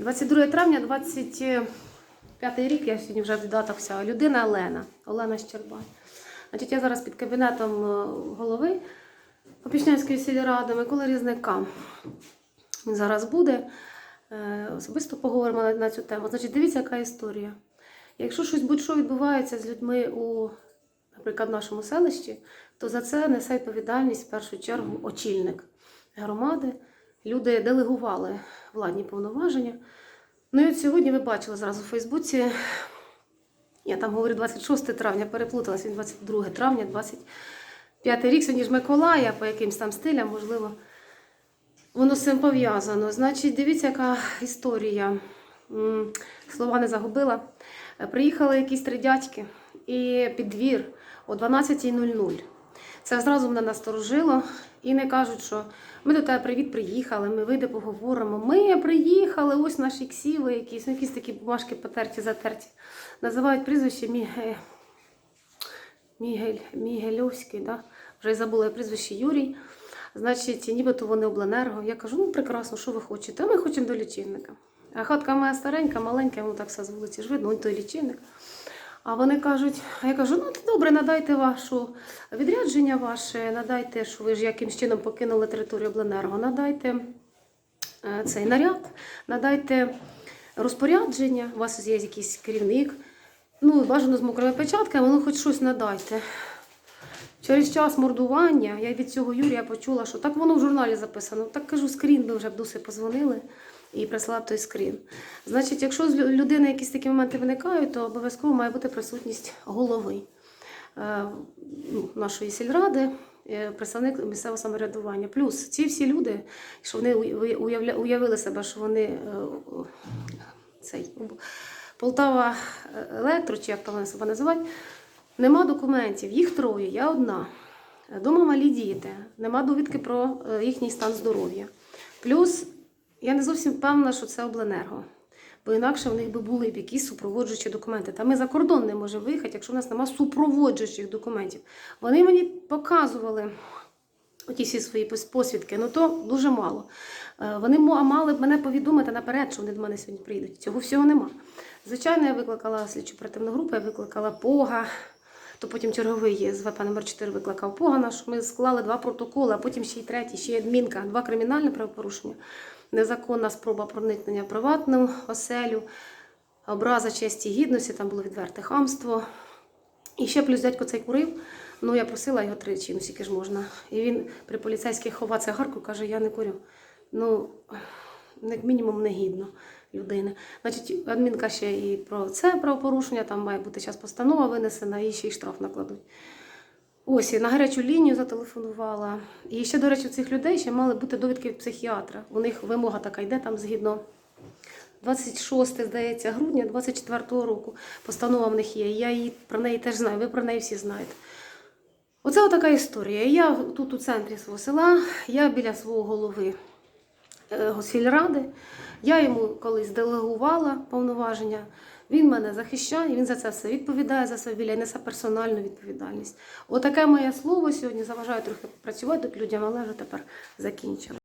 22 травня, 25 рік, я сьогодні вже в датах вся. Людина Олена, Олена Щербай. Значить, я зараз під кабінетом е, голови Попічнянської сільради Миколи Різника. Він зараз буде. Е, Особисто поговоримо на, цю тему. Значить, дивіться, яка історія. Якщо щось будь-що відбувається з людьми у, наприклад, в нашому селищі, то за це несе відповідальність в першу чергу очільник громади. Люди делегували владні повноваження. Ну і от сьогодні ви бачили зразу в Фейсбуці. Я там говорю 26 травня, переплуталася, він 22 травня, 25 рік, сьогодні ж Миколая, по якимсь там стилям, можливо, воно з цим пов'язано. Значить, дивіться, яка історія. Слова не загубила. Приїхали якісь три дядьки і під двір о 12.00. Це зразу мене насторожило і не кажуть, що ми до тебе привіт приїхали, ми вийде поговоримо. Ми приїхали, ось наші ксіви, якісь, ну, якісь такі бумажки потерті, затерті. Називають прізвище Міге... Мігель... Мігельовський, да? вже й забула прізвище Юрій. Значить, нібито вони обленерго. Я кажу, ну прекрасно, що ви хочете? А ми хочемо до лічильника. А хатка моя старенька, маленька, ну так все з вулиці ж видно, той лічильник. А вони кажуть, а я кажу, ну добре, надайте вашу відрядження ваше, надайте, що ви ж якимсь чином покинули територію обленерго, надайте е, цей наряд, надайте розпорядження, у вас є якийсь керівник, ну, бажано з мокрими печатками, ну хоч щось надайте. Через час мордування я від цього Юрія почула, що так воно в журналі записано. Так кажу, скрін би вже б дуси позвонили і прислав той скрін. Значить, якщо з людини якісь такі моменти виникають, то обов'язково має бути присутність голови е, ну, нашої сільради, е, представник місцевого самоврядування. Плюс ці всі люди, що вони уявили себе, що вони е, цей Полтава Електро, чи як там себе називають, нема документів, їх троє, я одна. Дома малі діти, нема довідки про їхній стан здоров'я. Плюс я не зовсім впевнена, що це обленерго. Бо інакше в них би були б якісь супроводжуючі документи. Та ми за кордон не можемо виїхати, якщо в нас немає супроводжуючих документів. Вони мені показували ті всі свої посвідки, ну то дуже мало. Е, Вони мали б мене повідомити наперед, що вони до мене сьогодні прийдуть. Цього всього нема. Звичайно, я викликала слідчу оперативну групу, я викликала Пога. То потім черговий з ВП номер 4 викликав Погана, що ми склали два протоколи, а потім ще й третій, ще й адмінка, два кримінальні правопорушення, незаконна спроба проникнення в приватну оселю, образа честі гідності, там було відверте хамство. І ще плюс дядько цей курив. Ну я просила його тричі, ну скільки ж можна. І він при поліцейських хова цигарку каже, я не курю. Ну, як мінімум, негідно людини. Значить, адмінка ще і про це правопорушення, там має бути зараз постанова винесена, і ще й штраф накладуть. Ось, і на гарячу лінію зателефонувала. І ще, до речі, у цих людей ще мали бути довідки від психіатра. У них вимога така йде там згідно 26, здається, грудня 24-го року. Постанова в них є. Я її про неї теж знаю, ви про неї всі знаєте. Оце отака історія. Я тут у центрі свого села, я біля свого голови сільради. Я йому колись делегувала повноваження. Він мене захищає, він за це все відповідає за себе біля несе персональну відповідальність. Отаке моє слово сьогодні заважає трохи працювати людям, але вже тепер закінчила.